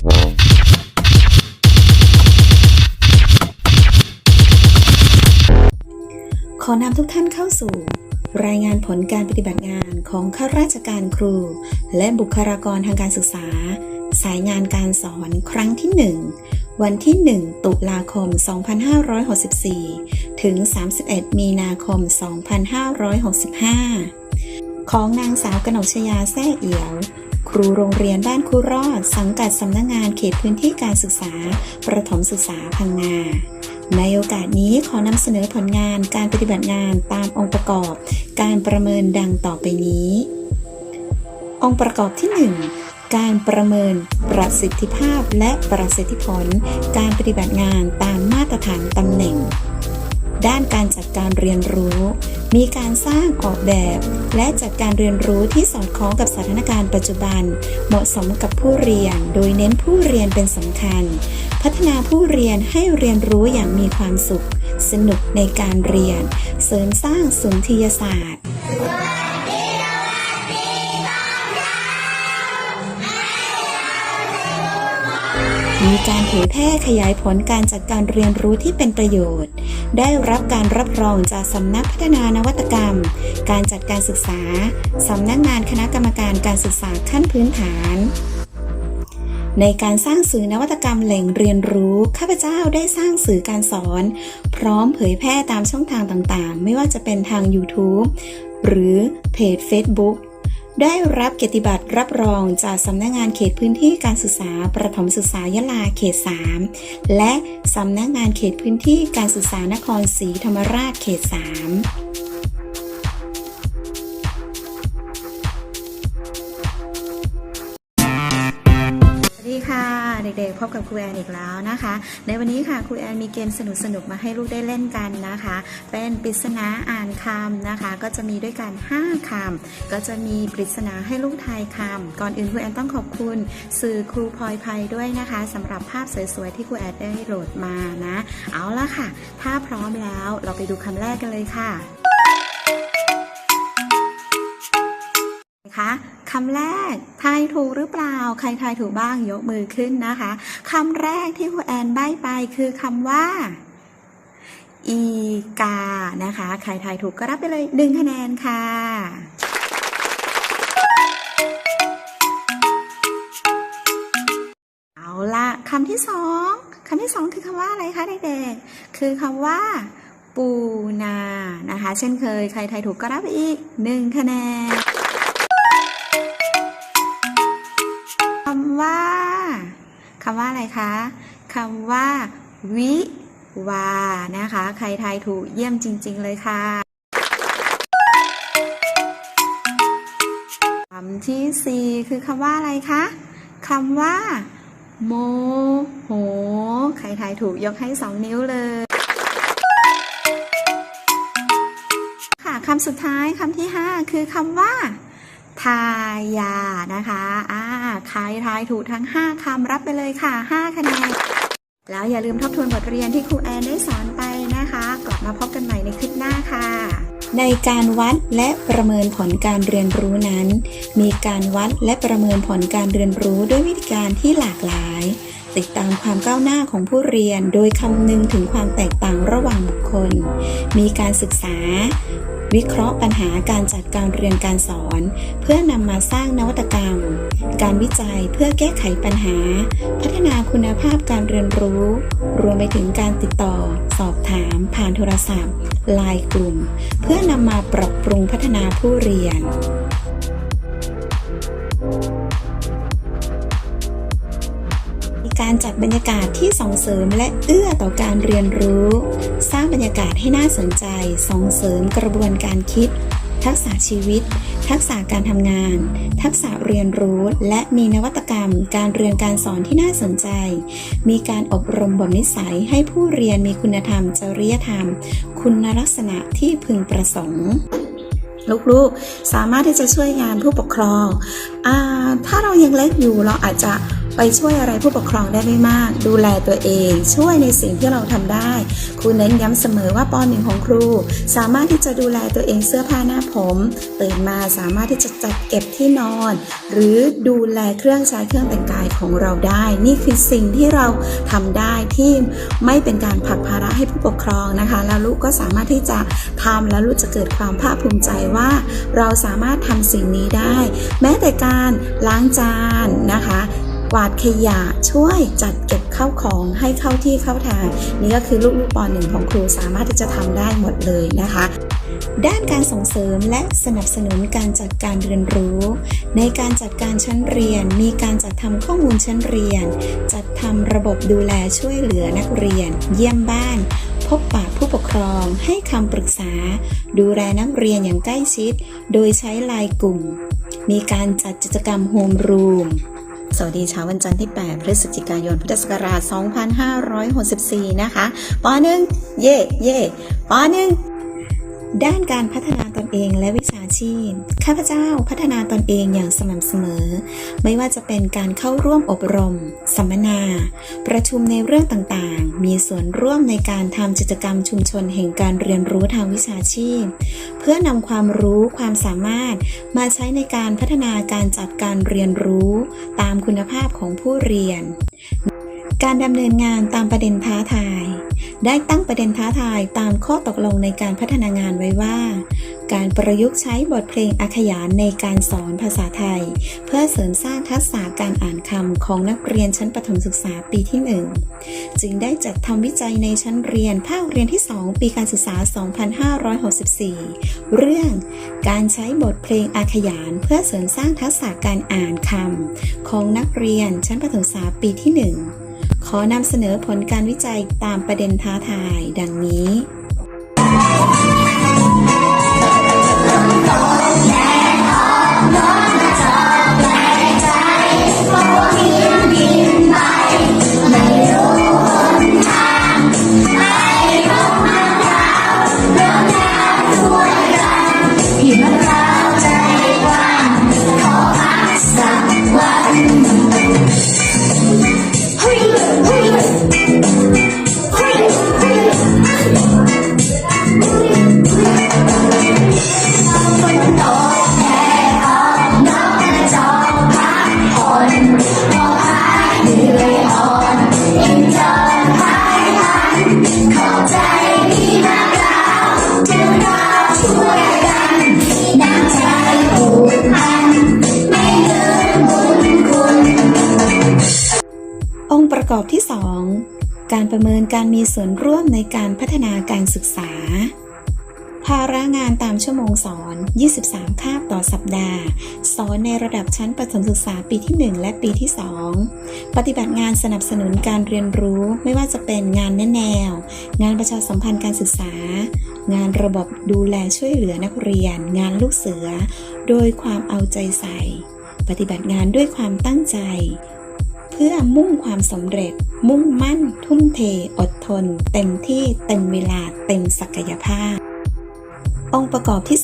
ขอนำทุกท่านเข้าสู่ รายงานผลการปฏิบัติงานของข้าราชการครู และบุคลากรทางการศึกษา สายงานการสอนครั้งที่ 1 วันที่ 1 ตุลาคม 2564 ถึง 31 มีนาคม 2565 ของนางสาวกนกชยาแซ่เอียว ครูโรงเรียนบ้านคุรอด สังกัดสำนักงงานเขตพื้นที่การศึกษา ประถมศึกษาพังงา ในโอกาสนี้ขอนำเสนอผลงานการปฏิบัติงานตามองค์ประกอบ การประเมินดังต่อไปนี้ องค์ประกอบที่ 1 การประเมินประสิทธิภาพและประสิทธิผล การปฏิบัติงานตามมาตรฐานตำแหน่ง ด้านการจัดการเรียนรู้ มีการสร้างออกแบบ และจัดการเรียนรู้ที่สอดคล้องกับสถานการณ์ปัจจุบัน เหมาะสมกับผู้เรียน โดยเน้นผู้เรียนเป็นสำคัญ พัฒนาผู้เรียนให้เรียนรู้อย่างมีความสุข สนุกในการเรียน เสริมสร้างสุนทรียศาสตร์ มีการเผยแพร่ขยายผลการจัดการเรียนรู้ที่เป็นประโยชน์ ได้รับการรับรองจากสำนักพัฒนานวัตกรรม การจัดการศึกษา สำนักงานคณะกรรมการการศึกษาขั้นพื้นฐาน ในการสร้างสื่อนวัตกรรมแหล่งเรียนรู้ ข้าพเจ้าได้สร้างสื่อการสอน พร้อมเผยแพร่ตามช่องทางต่างๆ ไม่ว่าจะเป็นทาง YouTube หรือเพจ Facebook ได้รับเกียรติบัตรรับรองจากสำนักงานเขตพื้นที่การศึกษา ประถมศึกษายะลาเขต 3 และสำนักงานเขตพื้นที่การศึกษานครศรีธรรมราชเขต 3 พบกับครูแอนอีกแล้วนะคะ ในวันนี้ค่ะครูแอนมีเกมสนุกๆมาให้ลูกได้เล่นกันนะคะ เป็นปริศนาอ่านคำนะคะ ก็จะมีด้วยกัน 5คำก็จะมีปริศนาให้ลูกทายคำก่อนอื่นครูแอนต้องขอบคุณ สื่อครูพลอยภัยด้วยนะคะสำหรับภาพสวยๆที่ครูแอนได้โหลดมานะ เอาละค่ะ ถ้าพร้อมแล้วเราไปดูคำแรกกันเลยค่ะคะ คำแรกทายถูกหรือเปล่า ใครทายถูกบ้างยกมือขึ้นนะคะคำแรกที่ครูแอนใบ้ไปคือคำว่าอีกานะคะ ใครทายถูกก็รับไปเลยหนึ่งคะแนนค่ะ เอาละคำที่สองคำที่สองคือคำว่าอะไรคะเด็กๆ คือคำว่า ปูนานะคะ เช่นเคย ใครทายถูกก็รับไปอีกหนึ่งคะแนน คำว่าคำว่าอะไรคะคำว่า วิวานะคะ ใครทายถูกเยี่ยมจริง ๆ เลยค่ะคำที่สี่คือคำว่าอะไรคะคำว่า โมโห ใครทายถูกยกให้สองนิ้วเลย ค่ะคำสุดท้ายคำที่ห้าคือคำว่า ทายานะคะอ่าใครทายถูกทั้ง 5คำรับไปเลยค่ะ 5 คะแนน แล้วอย่าลืมทบทวนบทเรียนที่ครูแอนได้สอนไปนะคะ กลับมาพบกันใหม่ในคลิปหน้าค่ะ ในการวัดและประเมินผลการเรียนรู้นั้น มีการวัดและประเมินผลการเรียนรู้ด้วยวิธีการที่หลากหลาย ติดตามความก้าวหน้าของผู้เรียน โดยคำนึงถึงความแตกต่างระหว่างบุคคล มีการศึกษา วิเคราะห์ปัญหาการจัดการเรียนการสอน เพื่อนำมาสร้างนวัตกรรม การวิจัยเพื่อแก้ไขปัญหา พัฒนาคุณภาพการเรียนรู้ รวมไปถึงการติดต่อ สอบถาม ผ่านโทรศัพท์ไลน์กลุ่ม เพื่อนำมาปรับปรุงพัฒนาผู้เรียน การจัดบรรยากาศที่ส่งเสริมและเอื้อต่อการเรียนรู้ สร้างบรรยากาศให้น่าสนใจ ส่งเสริมกระบวนการคิด ทักษะชีวิต ทักษะการทำงาน ทักษะเรียนรู้ และมีนวัตกรรม การเรียนการสอนที่น่าสนใจ มีการอบรมบ่มนิสัยให้ผู้เรียนมีคุณธรรม จริยธรรม คุณลักษณะที่พึงประสงค์ลูกๆ สามารถที่จะช่วยงานผู้ปกครองอถ้าเรายังเล็กอยู่เราอาจจะ ไปช่วยอะไรผู้ปกครองได้ไม่มาก ดูแลตัวเอง ช่วยในสิ่งที่เราทำได้ ครูเน้นย้ำเสมอว่าปหนึ่งของครู สามารถที่จะดูแลตัวเองเสื้อผ้าหน้าผมตื่นมาสามารถที่จะจัดเก็บที่นอน หรือดูแลเครื่องใช้เครื่องแต่งกายของเราได้ นี่คือสิ่งที่เราทำได้ที่ไม่เป็นการผลักภาระให้ผู้ปกครองนะคะ แล้วลูกก็สามารถที่จะทำแล้วลูกจะเกิดความภาคภูมิใจว่า เราสามารถทำสิ่งนี้ได้ แม้แต่การล้างจานนะคะ กวาดขยะช่วยจัดเก็บข้าวของให้เข้าที่เข้าทาง นี่ก็คือลูกๆปหนึ่งของครูสามารถที่จะทำได้หมดเลยนะคะ ด้านการส่งเสริมและสนับสนุนการจัดการเรียนรู้ ในการจัดการชั้นเรียน มีการจัดทำข้อมูลชั้นเรียน จัดทำระบบดูแลช่วยเหลือนักเรียน เยี่ยมบ้านพบปะผู้ปกครองให้คำปรึกษา ดูแลนักเรียนอย่างใกล้ชิด โดยใช้ไลน์กลุ่ม มีการจัดกิจกรรมโฮมรูม สวัสดีเช้าวันจันทร์ที่ 8 พฤศจิกายน พุทธศักราช 2564 นะคะปอหนึ่งเย่เย่ปอหนึ่ง ด้านการพัฒนาตนเองและวิชาชีพ ข้าพเจ้าพัฒนาตนเองอย่างสม่ำเสมอ ไม่ว่าจะเป็นการเข้าร่วมอบรม สัมมนา ประชุมในเรื่องต่างๆ มีส่วนร่วมในการทำกิจกรรมชุมชนแห่งการเรียนรู้ทางวิชาชีพ เพื่อนำความรู้ความสามารถมาใช้ในการพัฒนาการจัดการเรียนรู้ ตามคุณภาพของผู้เรียน การดำเนินงานตามประเด็นท้าทาย ได้ตั้งประเด็นท้าทายตามข้อตกลงในการพัฒนางานไว้ว่า การประยุกต์ใช้บทเพลงอาขยานในการสอนภาษาไทย เพื่อเสริมสร้างทักษะการอ่านคำของนักเรียนชั้นประถมศึกษาปีที่ 1 จึงได้จัดทำวิจัยในชั้นเรียนภาคเรียนที่ 2 ปีการศึกษา 2564 เรื่อง การใช้บทเพลงอาขยานเพื่อเสริมสร้างทักษะการอ่านคำของนักเรียนชั้นประถมศึกษาปีที่ 1 ขอนำเสนอผลการวิจัยตามประเด็นท้าทาย ดังนี้ กอบที่ 2 การประเมินการมีส่วนร่วมในการพัฒนาการศึกษา ภาระงานตามชั่วโมงสอน 23 คาบต่อสัปดาห์ สอนในระดับชั้นประถมศึกษาปีที่ 1 และปีที่ 2 ปฏิบัติงานสนับสนุนการเรียนรู้ไม่ว่าจะเป็นงานแนแนว งานประชาสัมพันธ์การศึกษา งานระบบดูแลช่วยเหลือนักเรียน งานลูกเสือ โดยความเอาใจใส่ ปฏิบัติงานด้วยความตั้งใจ เพื่อมุ่งความสำเร็จ มุ่งมั่น ทุ่มเท อดทน เต็มที่เต็มเวลาเต็มศักยภาพ องค์ประกอบที่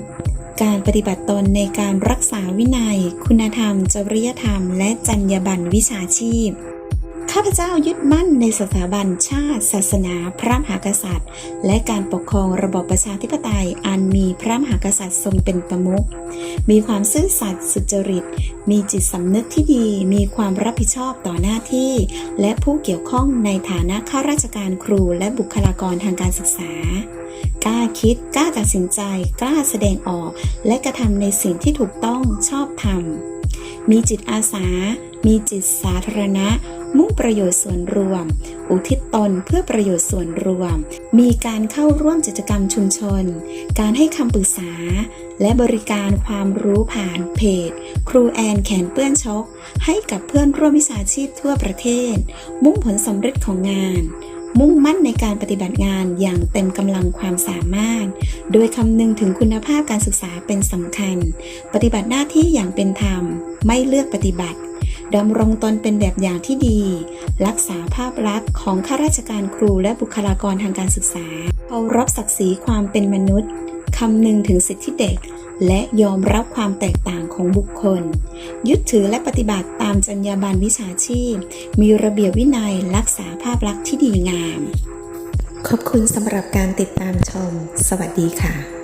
3 การปฏิบัติตนในการรักษาวินัย คุณธรรม จริยธรรม และจรรยาบรรณวิชาชีพาพเจ้ายึดมั่นในสถาบันชาติ ศาสนา พระมหากษัตริย์ และการปกครองระบอบประชาธิปไตยอันมีพระมหากษัตริย์ทรงเป็นประมุข มีความซื่อสัตย์สุจริต มีจิตสำนึกที่ดี มีความรับผิดชอบต่อหน้าที่ และผู้เกี่ยวข้องในฐานะข้าราชการครูและบุคลากรทางการศึกษากล้าคิดกล้าตัดสินใจ กล้าแสดงออก และกระทำในสิ่งที่ถูกต้องชอบธรรมมีจิตอาสา มีจิตสาธารณะ มุ่งประโยชน์ส่วนรวม อุทิศตนเพื่อประโยชน์ส่วนรวม มีการเข้าร่วมกิจกรรมชุมชน การให้คำปรึกษา และบริการความรู้ผ่านเพจ ครูแอนแขนเปื้อนชก ให้กับเพื่อนร่วมวิชาชีพทั่วประเทศ มุ่งผลสำเร็จของงานมุ่งมั่นในการปฏิบัติงานอย่างเต็มกำลังความสามารถ โดยคำนึงถึงคุณภาพการศึกษาเป็นสำคัญ ปฏิบัติหน้าที่อย่างเป็นธรรม ไม่เลือกปฏิบัติ ดำรงตนเป็นแบบอย่างที่ดี รักษาภาพลักษณ์ของข้าราชการครูและบุคลากรทางการศึกษาเคารพศักดิ์ศรีความเป็นมนุษย์คำนึงถึงสิทธิเด็ก และยอมรับความแตกต่างของบุคคล ยึดถือและปฏิบัติตามจรรยาบรรณวิชาชีพ มีระเบียบวินัยรักษาภาพลักษณ์ที่ดีงาม ขอบคุณสำหรับการติดตามชม สวัสดีค่ะ